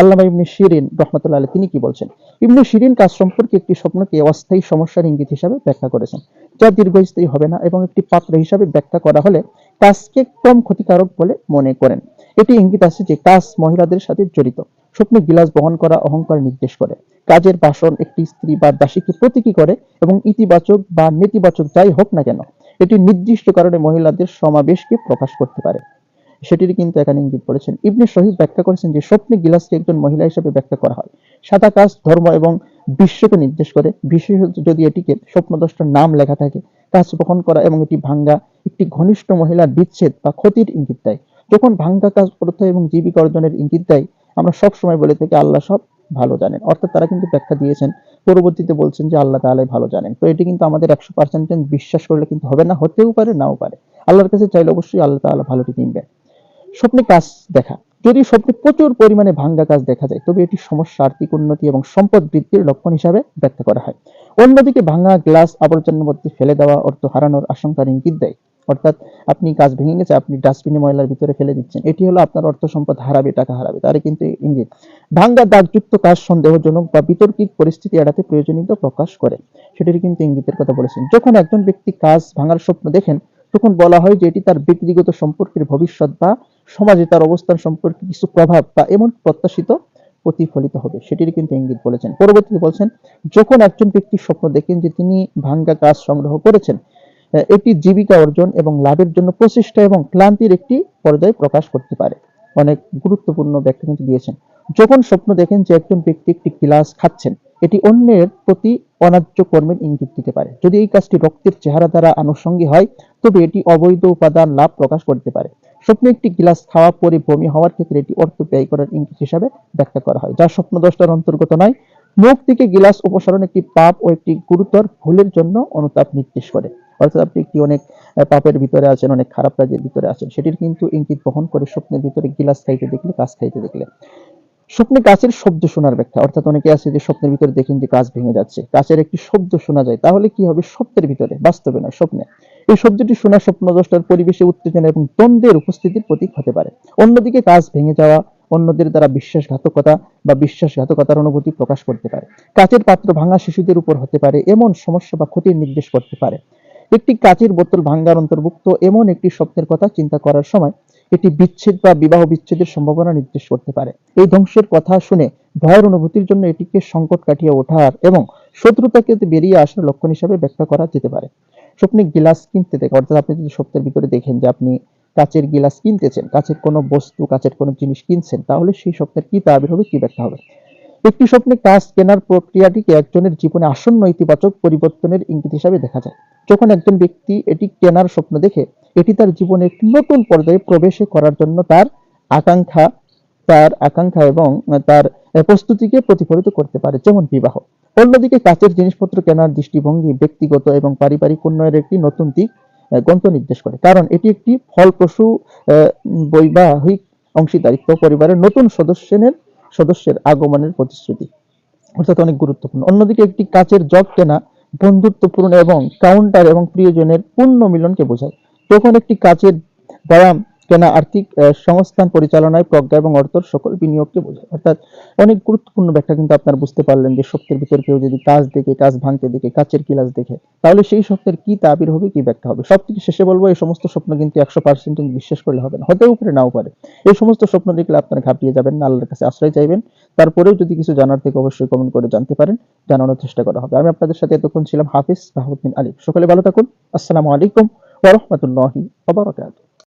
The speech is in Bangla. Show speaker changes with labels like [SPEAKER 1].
[SPEAKER 1] আল্লামা ইবনে শিরিন রহমতুল্লাহ আলী তিনি কি বলছেন? ইবনে শিরিন কাজ সম্পর্কে একটি স্বপ্নকে অস্থায়ী সমস্যার ইঙ্গিত হিসাবে ব্যাখ্যা করেছেন। যা দীর্ঘস্থায়ী হবে না এবং একটি পাত্র হিসাবে ব্যাখ্যা করা হলে কাজকে কম ক্ষতিকারক বলে মনে করেন। এটি ইঙ্গিত আছে যে কাজ মহিলাদের সাথে জড়িত। স্বপ্নে গিলাস বহন করা অহংকার নির্দেশ করে। কাজের বাসন একটি স্ত্রী বা দাসীকে প্রতীকী করে এবং ইতিবাচক বা নেতিবাচক যাই হোক না কেন, এটি নির্দিষ্ট কারণে মহিলাদের সমাবেশকে প্রকাশ করতে পারে। সেটির কিন্তু এখানে ইঙ্গিত করেছেন। ইবনে শহীদ ব্যাখ্যা করেছেন যে, স্বপ্নে গিলাসকে একজন মহিলা হিসেবে ব্যাখ্যা করা হয়। সাদা কাজ, ধর্ম এবং বিশ্বকে নির্দেশ করে। বিশেষত যদি এটিকে স্বপ্নদ্রষ্টার নাম লেখা থাকে, কাজ বহন করা এবং এটি ভাঙ্গা, একটি ঘনিষ্ঠ মহিলার বিচ্ছেদ বা ক্ষতির ইঙ্গিত দেয়। যখন ভাঙ্গা কাজ অর্থ এবং জীবিকা অর্জনের ইঙ্গিত দেয়, আমরা সব সময় বলে থাকি, আল্লাহ সব ভালো জানেন। অর্থাৎ তারা কিন্তু ব্যাখ্যা দিয়েছেন, পরবর্তীতে বলছেন যে, আল্লাহ তাআলাই ভালো জানেন। তো এটি কিন্তু আমাদের একশো পার্সেন্ট বিশ্বাস করলে কিন্তু হবে না, হতেও পারে, নাও পারে। আল্লাহর কাছে চাইলে অবশ্যই আল্লাহ তাআলা ভালোটি কিনবে স্বপ্নে কাজ দেখা। যদি স্বপ্নে প্রচুর পরিমাণে ভাঙ্গা কাজ দেখা যায়, তবে এটি সমস্যা, আর্থিক উন্নতি এবং সম্পদ বৃদ্ধির লক্ষণ হিসাবে ব্যাখ্যা করা হয়। অন্যদিকে ভাঙা গ্লাস আবর্জনার মধ্যে ফেলে দেওয়া অর্থ হারানোর আশঙ্কার ইঙ্গিত দেয়। অর্থাৎ আপনি কাজ ভেঙে গেছে, আপনি ডাস্টবিনে ময়লার ভিতরে ফেলে দিচ্ছেন। এটি হলো আপনার অর্থ সম্পদ হারাবে, টাকা হারাবে তার কিন্তু ইঙ্গিত। ভাঙ্গা দাগযুক্ত কাজ সন্দেহজনক বা বিতর্কিক পরিস্থিতি এড়াতে প্রয়োজনীয়তা প্রকাশ করে। সেটির কিন্তু ইঙ্গিতের কথা বলেছেন। যখন একজন ব্যক্তি কাজ ভাঙার স্বপ্ন দেখেন, তখন বলা হয় যে এটি তার ব্যক্তিগত সম্পর্কের ভবিষ্যৎ বা সমাজে তার অবস্থান সম্পর্কে কিছু প্রভাব বা এমন প্রত্যাশিত প্রতিফলিত হবে। সেটির কিন্তু ইঙ্গিত বলেছেন। পরবর্তীতে বলছেন, যখন একজন ব্যক্তি স্বপ্ন দেখেন যে তিনি ভাঙ্গা কাজ সংগ্রহ করেছেন এটি জীবিকা অর্জন এবং লাভের জন্য প্রচেষ্টা এবং ক্লান্তির একটি পর্যায়ে প্রকাশ করতে পারে। অনেক গুরুত্বপূর্ণ ব্যাখ্যা কিন্তু দিয়েছেন। যখন স্বপ্ন দেখেন যে একজন ব্যক্তি একটি গিলাস খাচ্ছেন, এটি অন্যের প্রতি অন্যায্য কর্মের ইঙ্গিত দিতে পারে। যদি এই কাজটি রক্তের চেহারা দ্বারা আনুষঙ্গিক হয়, তবে এটি অবৈধ উপাদান লাভ প্রকাশ করতে পারে। স্বপ্নে একটি গিলাস খাওয়া পরে বমি হওয়ার ক্ষেত্রে এটি অর্থ ব্যয় করার ইঙ্গিত হিসাবে ব্যাখ্যা করা হয়, যা স্বপ্ন দশটার অন্তর্গত নয়। মুখ থেকে গিলাস অপসারণ একটি পাপ ও একটি গুরুতর ভুলের জন্য অনুতাপ নির্দেশ করে। অর্থাৎ আপনি একটি অনেক পাপের ভিতরে আছেন, অনেক খারাপ কাজের ভিতরে আছেন, সেটির কিন্তু ইঙ্গিত বহন করে স্বপ্নের ভিতরে গিলাস খাইতে দেখলে কাজ খাইতে দেখলে। স্বপ্নে কাছের শব্দ শোনার ব্যাখ্যা, অর্থাৎ অনেকে আছে যে স্বপ্নের ভিতরে দেখেন যে কাজ ভেঙে যাচ্ছে। কাছের একটি শব্দ শোনা যায়, তাহলে কি হবে? স্বপ্নের ভিতরে, বাস্তবে নয়, স্বপ্নে। এই শব্দটি শোনা স্বপ্নদ্রষ্টার পরিবেশে উত্তেজনা এবং দ্বন্দ্বের উপস্থিতির প্রতীক হতে পারে। অন্যদিকে কাজ ভেঙে যাওয়া, অন্যদের দ্বারা বিশ্বাসঘাতকতা বা বিশ্বাসঘাতকতার অনুভূতি প্রকাশ করতে পারে। কাচের পাত্র ভাঙা শিশুদের উপর হতে পারে, এমন সমস্যা বা ক্ষতির নির্দেশ করতে পারে। একটি কাচের বোতল ভাঙ্গার অন্তর্ভুক্ত, এমন একটি স্বপ্নের কথা চিন্তা করার সময় এটি বিচ্ছেদ বা বিবাহ বিচ্ছেদের সম্ভাবনা নির্দেশ করতে পারে। এই ধ্বংসের কথা শুনে ভয়ের অনুভূতির জন্য এটিকে সংকট কাটিয়ে ওঠার এবং শত্রুতাকে বেরিয়ে আসার লক্ষণ হিসাবে ব্যাখ্যা করা যেতে পারে। স্বপ্নে গিলাস কিনতে দেখে, অর্থাৎ আপনি যদি স্বপ্নের ভিতরে দেখেন যে আপনি কাচের গিলাস কিনতেছেন, কাচের কোনো বস্তু, কাচের কোনো জিনিস কিনছেন, তাহলে সেই স্বপ্নের কি তাবির হবে, কি ব্যাখ্যা হবে? একটি স্বপ্নে কাজ কেনার প্রক্রিয়াটিকে একজনের জীবনে আসন্ন ইতিবাচক পরিবর্তনের ইঙ্গিত হিসাবে দেখা যায়। যখন একজন ব্যক্তি এটি কেনার স্বপ্ন দেখে, এটি তার জীবনে একটি নতুন পর্যায়ে প্রবেশ করার জন্য তার আকাঙ্ক্ষা তার আকাঙ্ক্ষা এবং তার প্রস্তুতিকে প্রতিফলিত করতে পারে, যেমন বিবাহ। অন্যদিকে কাচের জিনিসপত্র কেনার দৃষ্টিভঙ্গি ব্যক্তিগত এবং পারিবারিক উন্নয়নের একটি নতুন দিক গন্ত নির্দেশ করে। কারণ এটি একটি ফলপ্রসূ বৈবাহিক অংশীদারিত্ব, পরিবারের নতুন সদস্যের সদস্যের আগমনের প্রতিশ্রুতি। অর্থাৎ অনেক গুরুত্বপূর্ণ। অন্যদিকে একটি কাচের জব কেনা বন্ধুত্বপূর্ণ এবং কাউন্টার এবং প্রিয়জনের পূর্ণ মিলনকে বোঝায়। যখন একটি কাচের ব্যায়াম কেনা আর্থিক সংস্থান পরিচালনায় প্রজ্ঞা এবং অর্থর সকল বিনিয়োগকে বোঝায় অর্থাৎ অনেক গুরুত্বপূর্ণ ব্যাখ্যা কিন্তু আপনারা বুঝতে পারলেন যে সত্যের ভিতর কেউ যদি কাজ দেখে, কাজ ভাঙতে দেখে, কাচের কিলাস দেখে, তাহলে সেই স্বপ্নের কি তাবির হবে, কি ব্যাখ্যা হবে? সব থেকে শেষে বলব, এই সমস্ত স্বপ্ন কিন্তু একশো পার্সেন্ট বিশ্বাস করলে হবে না। হতেও পারে, নাও পারে। এই সমস্ত স্বপ্ন দেখলে আপনারা ঘাবড়িয়ে যাবেন না, আল্লাহর কাছে আশ্রয় চাইবেন। তারপরেও যদি কিছু জানার থেকে, অবশ্যই কমেন্ট করে জানতে পারেন, জানানোর চেষ্টা করা হবে। আমি আপনাদের সাথে এতক্ষণ ছিলাম হাফিজ বাহুদ্দিন আলী সকালে ভালো থাকুন। আসসালামু আলাইকুম ওয়া রাহমাতুল্লাহি ওয়া বারাকাতুহু।